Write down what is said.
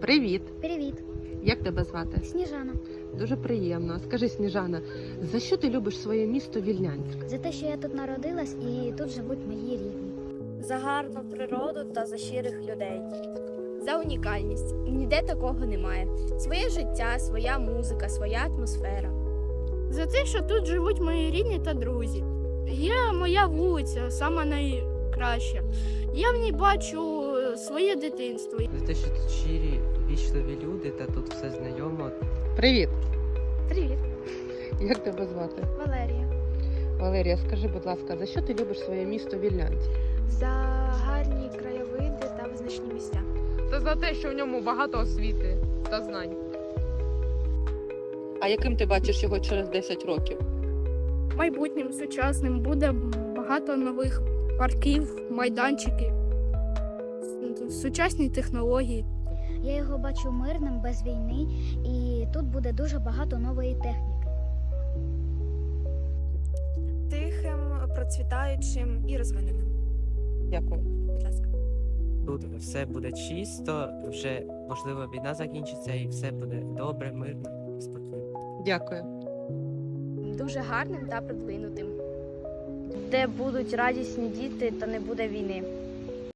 Привіт! Привіт, Як тебе звати? Сніжана. Дуже приємно. Скажи, Сніжана, за що ти любиш своє місто Вільнянськ? За те, що я тут народилась і тут живуть мої рідні. за гарну природу та за щирих людей. За унікальність. Ніде такого немає. Своє життя, своя музика, своя атмосфера. За те, що тут живуть мої рідні та друзі. Є моя вулиця, сама найкраща. Я в ній бачу е, своє дитинство. За те, що тут щирі, вічливі люди, та тут все знайомо. Привіт! Привіт, Як тебе звати? Валерія. Валерія, скажи, будь ласка, за що ти любиш своє місто Вільнянськ? За гарні краєвиди та визначні місця. та за те, що в ньому багато освіти та знань. А яким ти бачиш його через 10 років? Майбутнім сучасним буде багато нових парків, майданчиків, с- сучасні технології. Я його бачу мирним, без війни, і тут буде дуже багато нової техніки. Тихим, процвітаючим і розвиненим. Дякую. Будь ласка. Тут все буде чисто, вже можливо війна закінчиться і все буде добре, мирно і спокійно. Дякую. Дуже гарним та продвинутим. Де будуть радісні діти та не буде війни.